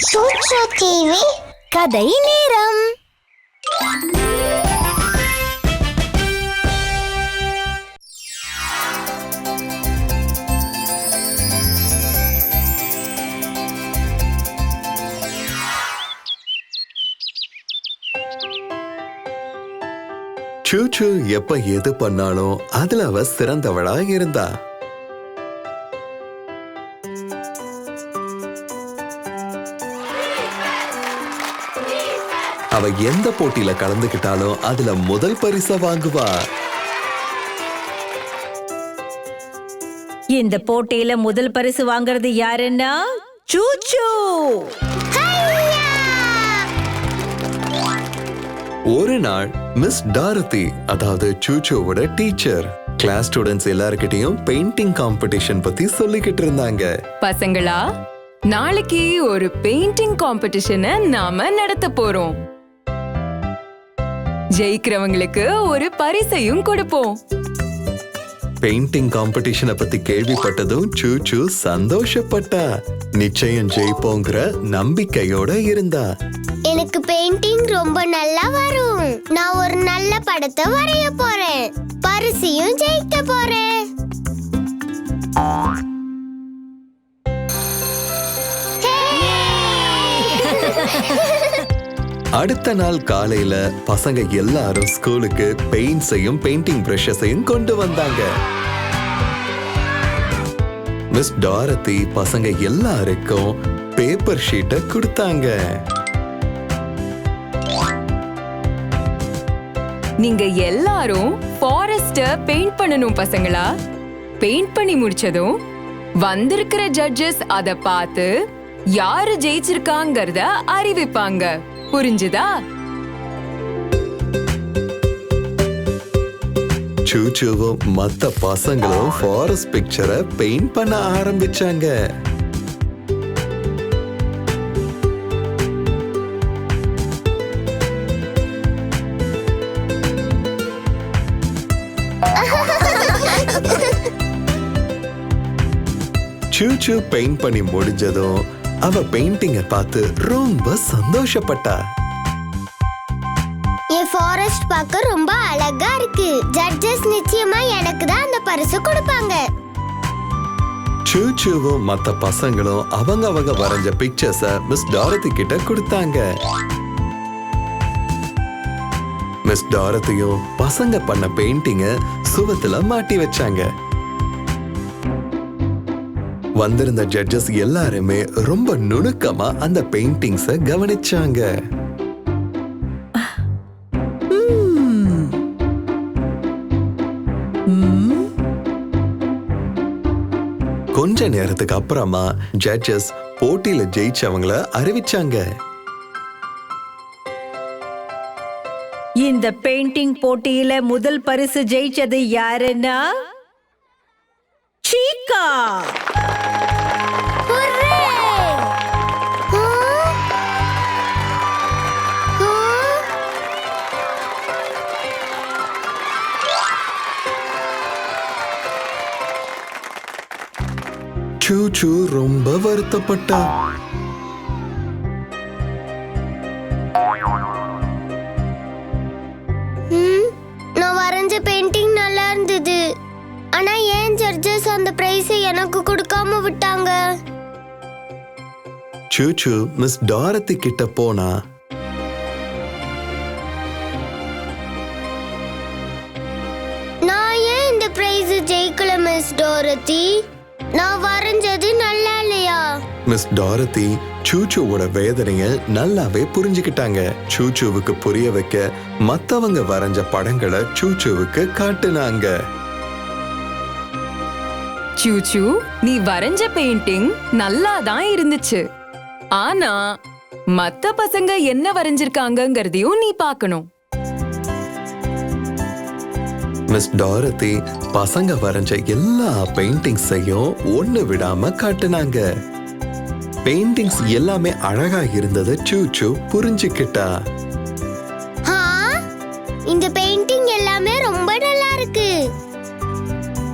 சூட்சு TV கதை நேரம். சூச்சு எப்ப எது பண்ணாலும் அதுல அவ சிறந்தவளா இருந்தா. அவ எந்த போட்டியில கலந்துக்கிட்டாலும் அதுல முதல் பரிச வாங்குவா. இந்த போட்டியில முதல் பரிசு வாங்குறது யாருன்னா சூச்சு. ஒரு நாள் மிஸ் டாரதி அதாவது சூச்சோவோட டீச்சர் கிளாஸ் ஸ்டூடெண்ட்ஸ் எல்லார்கிட்டயும் பெயிண்டிங் காம்படிஷன் பத்தி சொல்லிக்கிட்டு இருந்தாங்க. பசங்களா நாளைக்கு ஒரு பெயிண்டிங் காம்படிஷனை நாம நடத்த போறோம். ஜெயிக்கிறவங்களுக்கு ஒரு பரிசையும் கொடுப்போம். பெயிண்டிங் காம்படிஷனை பத்தி கேள்விப்பட்டதும் சூச்சு சந்தோஷப்பட்டா. நிச்சயம் ஜெயிப்போங்கிற நம்பிக்கையோட இருந்தா. எனக்கு பெயிண்டிங் ரொம்ப நல்லா வரும். நான் ஒரு நல்ல படத்தை வரைய போறேன். பரிசையும் ஜெயிக்க போறேன். அடுத்த நாள் காலையில பசங்க எல்லாரும் ஸ்கூலுக்கு பெயிண்ட்ஸையும் பெயிண்டிங் பிரஷஸையும் கொண்டு வந்தாங்க. மிஸ் டாரதி பசங்க எல்லாருக்கும் பேப்பர் ஷீட்டை கொடுத்தாங்க. நீங்க எல்லாரும் ஃபாரஸ்ட பெயிண்ட் பண்ணணும் பசங்களா? பெயிண்ட் பண்ணி முடிச்சதும் வந்திருக்கிற ஜட்ஜஸ் அத பார்த்து யாரு ஜெயிச்சிருக்காங்கறத அறிவிப்பாங்க. புரிஞ்சுதா? சூச்சுவும் மத்த பசங்களும் ஃபாரஸ்ட் பிக்சரை பெயிண்ட் பண்ண ஆரம்பிச்சாங்க. சூச்சு பெயிண்ட் பண்ணி முடிஞ்சதும் அவ பெயிண்டிங்க பார்த்து ரொம்ப சந்தோஷப்பட்டா. என் ஃபாரஸ்ட் பார்க்க ரொம்ப அழகா இருக்கு. ஜட்ஜஸ் நிச்சயமா எனக்கு தான் அந்த பரிசு கொடுப்பாங்க. சூச்சுவும் மத்த பசங்களும் அவங்க அவங்க வரைஞ்ச பிக்சர்ஸ மிஸ் டாரதி கிட்ட கொடுத்தாங்க. மிஸ் டாரதியும் பசங்க பண்ண பெயிண்டிங்க சுவத்துல மாட்டி வச்சாங்க. வந்திருந்த ஜட்ஜஸ் எல்லாருமே ரொம்ப நுணுக்கமா அந்த பெயிண்டிங்ஸ கவனிச்சாங்க. கொஞ்ச நேரத்துக்கு அப்புறமா ஜட்ஜஸ் போட்டியில ஜெயிச்சவங்கள அறிவிச்சாங்க. இந்த பெயிண்டிங் போட்டியில முதல் பரிசு ஜெயிச்சது யாருன்னா சீக்கா சூச்சு ரொம்ப வருத்தப்பட்டா. நான் வரைஞ்ச பெயிண்டிங் நல்லா இருந்தது. ஆனா ஏன் ஜட்ஜஸ் அந்த பிரைஸை எனக்கு கொடுக்காம விட்டாங்க? சூச்சு மிஸ் டாரதி கிட்ட போனா. நான் ஏன் இந்த பிரைஸ் ஜெயிக்கல மிஸ் டோரத்தி நான் வரைஞ்சது நல்லா இல்லையா? மிஸ் டாரதி சூச்சுவோட வேதனைய நல்லாவே புரிஞ்சுக்கிட்டாங்க. சூச்சுவுக்கு புரிய வைக்க மத்தவங்க வரைஞ்ச படங்களை சூச்சுவுக்கு காட்டுனாங்க. சூச்சு நீ வரைஞ்ச பெயிண்டிங் நல்லா தான் இருந்துச்சு. ஆனா மத்த பசங்க என்ன வரைஞ்சிருக்காங்கங்கறதையும் நீ பார்க்கணும். மிஸ் டாரதி பசங்க வரைஞ்ச எல்லா பெயிண்டிங்ஸையும் ஒண்ணு விடாம காட்டுனாங்க. பெயிண்டிங்ஸ் எல்லாமே அழகா இருந்ததை சூச்சு புரிஞ்சுக்கிட்டா. ஆ? இந்த பெயிண்டிங் எல்லாமே ரொம்ப நல்லா இருக்கு.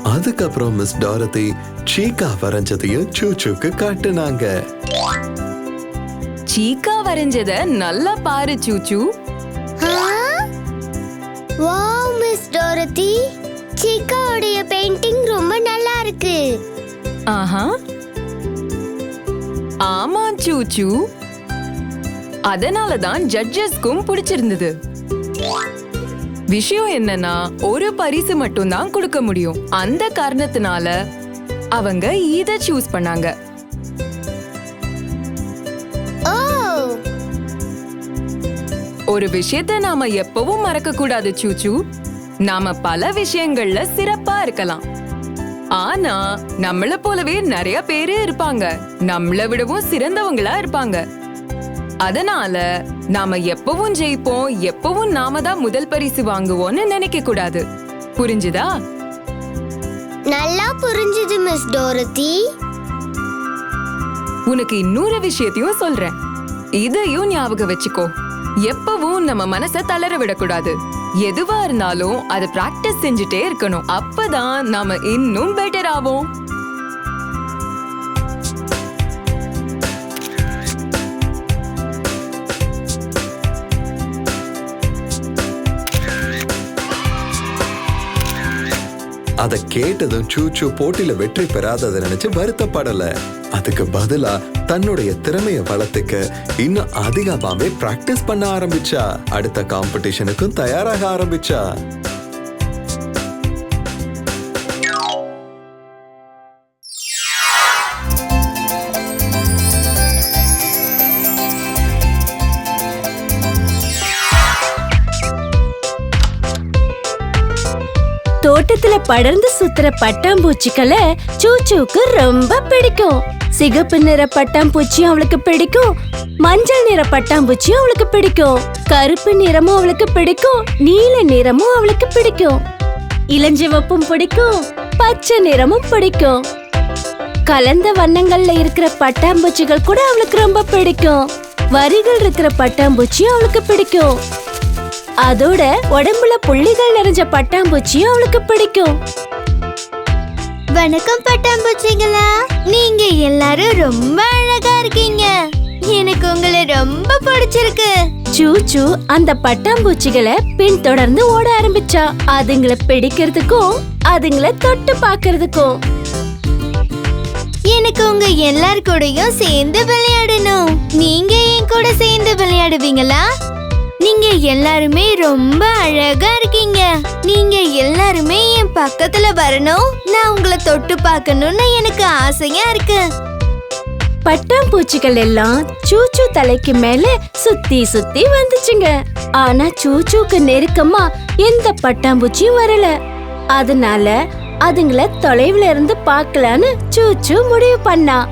அதுக்கப்புறம் மிஸ் டாரதி சீகா வரைஞ்சதையும் சூச்சுக்கு காட்டுனாங்க. சீக்கா வரைஞ்சத நல்லா பாரு சூச்சு வாவ் மிஸ் டோரதி சிக்காவுடைய பெயிண்டிங் ரொம்ப நல்லா இருக்கு ஆஹா. ஆமா சூச்சு. அதனால தான் ஜட்ஜஸ்க்கும் பிடிச்சிருந்தது. விஷயம் என்னன்னா ஒரு பரிசு மட்டும் தான் கொடுக்க முடியும். அந்த காரணத்தினால அவங்க இத சூஸ் பண்ணாங்க. ஒரு விஷயத்த நாம எப்பவும் மறக்க கூடாது சூச்சு. நாம பல விஷயங்கள்ல சிறப்பா இருக்கலாம். ஆனா நம்மள போலவே நிறைய பேரு இருப்பாங்க. நம்மள விடவும் சிறந்தவங்களா இருப்பாங்க. அதனால நாம எப்பவும் ஜெயிப்போம் எப்பவும் நாம தான் முதல் பரிசு வாங்குவோம்னு நினைக்க கூடாது. புரிஞ்சுதா? நல்லா புரிஞ்சுது மிஸ் டோரதி உனக்கு இன்னொரு விஷயத்தையும் சொல்றேன். இதையும் ஞாபகம் வச்சுக்கோ. எப்பவும் நம்ம மனச தளர விடக்கூடாது. எதுவா இருந்தாலும் அதை பிராக்டிஸ் செஞ்சுட்டே இருக்கணும். அப்பதான் நாம இன்னும் பெட்டர் ஆவோம். அதை கேட்டதும் சூச்சு போட்டியில வெற்றி பெறாததை நினைச்சு வருத்தப்படல. அதுக்கு பதிலா தன்னுடைய திறமையை வளர்த்துக்க இன்னும் அதிகமாவே பிராக்டிஸ் பண்ண ஆரம்பிச்சா அடுத்த காம்படிஷனுக்கும் தயாராக ஆரம்பிச்சா? தோட்டத்துல படர்ந்து சுத்துற பட்டாம்பூச்சிகளை சூச்சூக்கு ரொம்ப பிடிக்கும். சிகப்பு நிற பட்டாம்பூச்சியும் அவளுக்கு பிடிக்கும். மஞ்சள் நிற பட்டாம்பூச்சியும் அவளுக்கு பிடிக்கும். கருப்பு நிறமும் அவளுக்கு பிடிக்கும். நீல நிறமும் அவளுக்கு பிடிக்கும். இளஞ்சிவப்பும் பிடிக்கும். பச்சை நிறமும் பிடிக்கும். கலந்த வண்ணங்கள்ல இருக்கிற பட்டாம்பூச்சிகள் கூட அவளுக்கு ரொம்ப பிடிக்கும். வரிகள் இருக்கிற பட்டாம்பூச்சியும் அவளுக்கு பிடிக்கும். அதோட உடம்புல புள்ளிகள் நிறைஞ்ச பட்டாம்பூச்சியும் அவளுக்கு பிடிக்கும். வணக்கம் பட்டாம்பூச்சிங்களா நீங்க எல்லாரும் ரொம்ப அழகா இருக்கீங்க. எனக்கு உங்களை ரொம்ப பிடிச்சிருக்கு. சூச்சு அந்த பட்டாம்பூச்சிகளை பின்தொடர்ந்து ஓட ஆரம்பிச்சா. அதுங்கள பிடிக்கிறதுக்கும் அதுங்கள தொட்டு பார்க்கிறதுக்கும். எனக்கு உங்க எல்லார் கூடயும் சேர்ந்து விளையாடணும். நீங்க என் கூட சேர்ந்து விளையாடுவீங்களா? நீங்க எல்லாருமே ரொம்ப அழகா இருக்கீங்க. நீங்க எல்லாருமே என் பக்கத்துல வரணும். நான் உங்களை தொட்டு பார்க்கணும்னு எனக்கு ஆசையா இருக்கு. பட்டாம்பூச்சிகள் எல்லாம் சூச்சு தலைக்கு மேல சுத்தி சுத்தி வந்துச்சுங்க. ஆனா சூச்சுக்கு நெருக்கமா எந்த பட்டாம்பூச்சியும் வரல. அதனால அதுங்கள தொலைவுல இருந்து பார்க்கலான்னு சூச்சு முடிவு பண்ணா.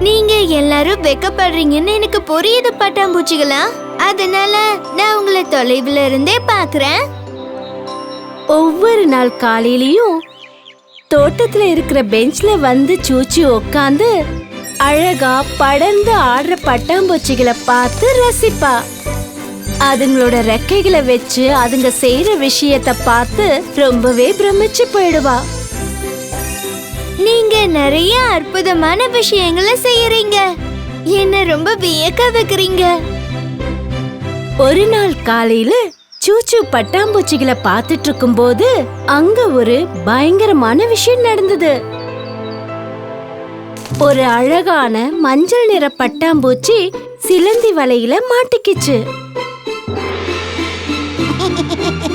நீங்க எல்லாரும் வெக்கப்படுறீங்கன்னு எனக்கு புரியுது பட்டாம்பூச்சிகளா? அதனால நான் உங்களை தொலைவுல இருந்தே பாக்குறேன். ஒவ்வொரு நாள் காலையிலயும் தோட்டத்துல இருக்கிற பெஞ்ச்ல வந்து சூச்சி உக்காந்து அழகா படர்ந்து ஆடுற பட்டாம்பூச்சிகளை பார்த்து ரசிப்பா. அதுங்களோட ரெக்கைகளை வச்சு அதுங்க செய்யற விஷயத்த பார்த்து ரொம்பவே பிரமிச்சு போயிடுவா. நீங்க நிறைய அற்புதமான விஷயங்களை செய்யறீங்க. என்ன ரொம்ப வியக்க வைக்கிறீங்க. ஒரு நாள் காலையில சூச்சு பட்டாம்பூச்சிகளை பார்த்துட்டு இருக்கும்போது அங்க ஒரு பயங்கரமான விஷயம் நடந்தது. ஒரு அழகான மஞ்சள் நிற பட்டாம்பூச்சி சிலந்தி வலையில மாட்டிக்கிச்சு.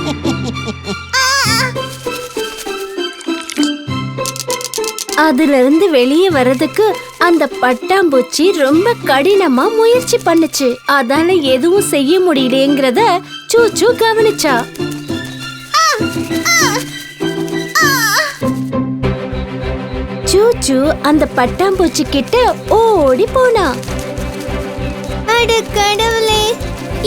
அதுல இருந்து வெளியே வர்றதுக்கு அந்த பட்டாம்பூச்சி ரொம்ப கடினமா முயற்சி பண்ணுச்சு. அதால எதுவும் செய்ய முடியலையேங்கிறத சூச்சு கவனிச்சா. சூச்சு அந்த பட்டாம்பூச்சி கிட்ட ஓடி போனா. அட கடவுளே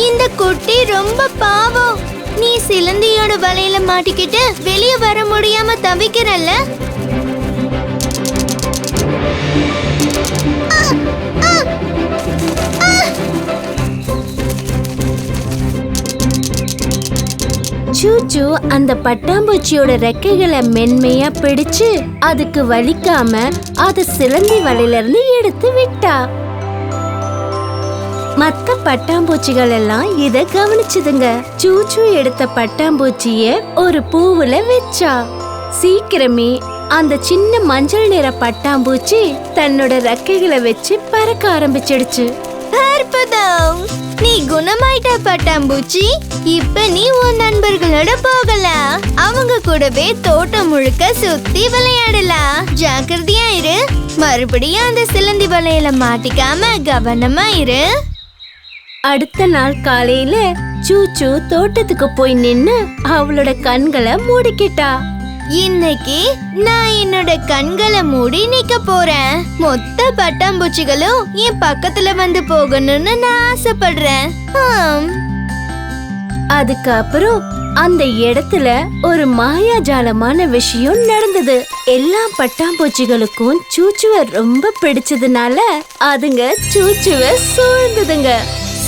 இந்த குட்டி ரொம்ப பாவம். நீ சிலந்தியோட வலையில மாட்டிக்கிட்டு வெளியே வர முடியாம தவிக்கிறல்ல? சூச்சு அந்த பட்டாம்பூச்சியோட ரெக்கைகளை மென்மையா பிடிச்சு அதுக்கு வலிக்காம அது சிலந்தி வலையில இருந்து எடுத்து விட்டா. மத்த பட்டாம்பூச்சிகள் எல்லாம் இத கவனிச்சதுங்க. சூச்சு எடுத்த பட்டாம்பூச்சிய ஒரு பூவுல வச்சா. சீக்கிரமே அந்த சின்ன மஞ்சள் நிற பட்டாம்பூச்சி தன்னோட ரெக்கைகளை வச்சு பறக்க ஆரம்பிச்சிடுச்சு. அற்புதம் நீ குணமாயிட்ட பட்டாம்பூச்சி இப்ப நீ உன் நண்பர்களோட போகலாம். அவங்க கூடவே தோட்டம் முழுக்க சுத்தி விளையாடலாம். ஜாக்கிரதையா இரு. மறுபடியும் அந்த சிலந்தி வலையில மாட்டிக்காம கவனமா இரு. அடுத்த நாள் காலையில சூச்சு தோட்டத்துக்கு போய் நின்னு அவளோட கண்களை மூடிக்கிட்டா. இன்னைக்கு நான் என்னோட கண்களை மூடி நிக்க போறேன். மொத்த பட்டாம்பூச்சிகளும் என் பக்கத்துல வந்து போகணும்னு நான் ஆசைப்படுறேன். ஆம். அதுக்கப்புறம் அந்த இடத்துல ஒரு மாயாஜாலமான விஷயம் நடந்தது. எல்லா பட்டாம்பூச்சிகளுக்கும் சூச்சுவ ரொம்ப பிடிச்சதுனால அதுங்க சூச்சுவ சூழ்ந்ததுங்க.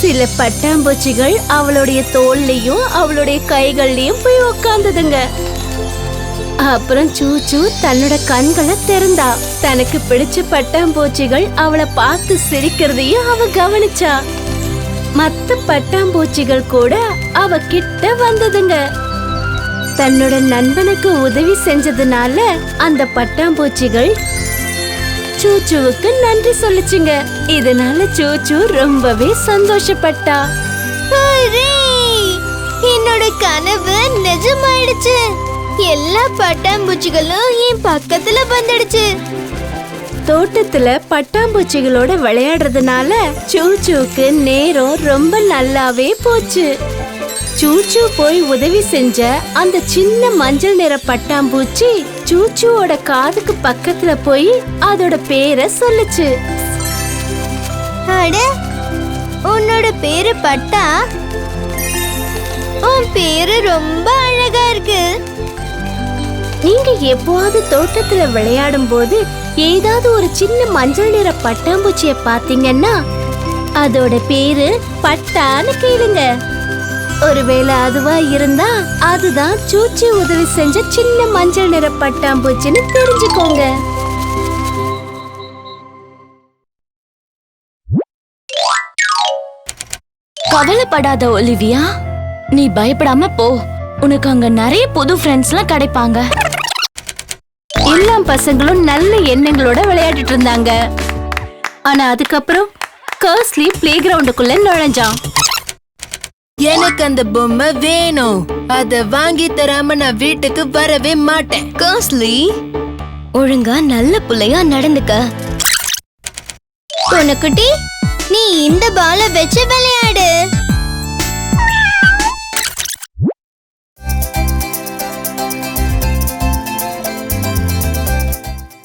சில பட்டாம்பூச்சிகள் அவளுடைய தோல்லையும் அவளுடைய கைகள்லயும் போய் உக்காந்ததுங்க. அப்புறம் சூச்சு தன்னோட கண்களை திறந்தா. தனக்கு பிடிச்ச பட்டாம்பூச்சிகள் அவளை பார்த்து சிரிக்கிறதையும் அவ கவனிச்சா. மத்த பட்டாம்பூச்சிகள் கூட அவ கிட்ட வந்ததுங்க. தன்னோட நண்பனுக்கு உதவி செஞ்சதுனால அந்த பட்டாம்பூச்சிகள் சூச்சுவுக்கு நன்றி சொல்லுச்சுங்க. இதனால சூச்சு ரொம்பவே சந்தோஷப்பட்டா. என்னோட கனவு நிஜமாயிடுச்சு. எல்லா பட்டாம்பூச்சிகளும் என் பக்கத்துல வந்துடுச்சு. தோட்டத்துல பட்டாம்பூச்சிகளோட விளையாடுறதுனால சூச்சுவுக்கு நேரம் ரொம்ப நல்லாவே போச்சு. சூச்சு போய் உதவி செஞ்ச அந்த சின்ன மஞ்சள் நிற பட்டாம்பூச்சி சூச்சுவோட காதுக்கு பக்கத்துல போய் அதோட பேரை சொல்லுச்சு. அட உன்னோட பேரு பட்டா? உன் பேரு ரொம்ப அழகா இருக்கு. நீங்க எப்போவாவது தோட்டத்துல விளையாடும் போது ஏதாவது ஒரு சின்ன மஞ்சள் நிற பட்டாம்பூச்சிய பாத்தீங்கன்னா அதோட பேரு பட்டான்னு கேளுங்க. ஒருவேளை அதுவா இருந்தா அதுதான் சூச்சி உதவி செஞ்ச சின்ன மஞ்சள் நிற பட்டாம்பூச்சின்னு தெரிஞ்சுக்கோங்க. கவலைப்படாத ஒலிவியா. நீ பயப்படாம போ. உனக்கு அங்க நிறைய புது ஃப்ரெண்ட்ஸ்லாம் கிடைப்பாங்க. எல்லா பசங்களும் நல்ல எண்ணங்களோட விளையாடிட்டு இருந்தாங்க. ஆனா அதுக்கப்புறம் கர்ஸ்லி பிளே கிரவுண்டுக்குள்ள நுழைஞ்சான். எனக்கு அந்த பொம்மை வேணும். அத வாங்கி தராம நான் வீட்டுக்கு வரவே மாட்டேன். கோஸ்லி ஒழுங்கா நல்ல புள்ளையா நடந்துக்க. பொண்ணுக்குட்டி நீ இந்த பால வச்சு விளையாடு.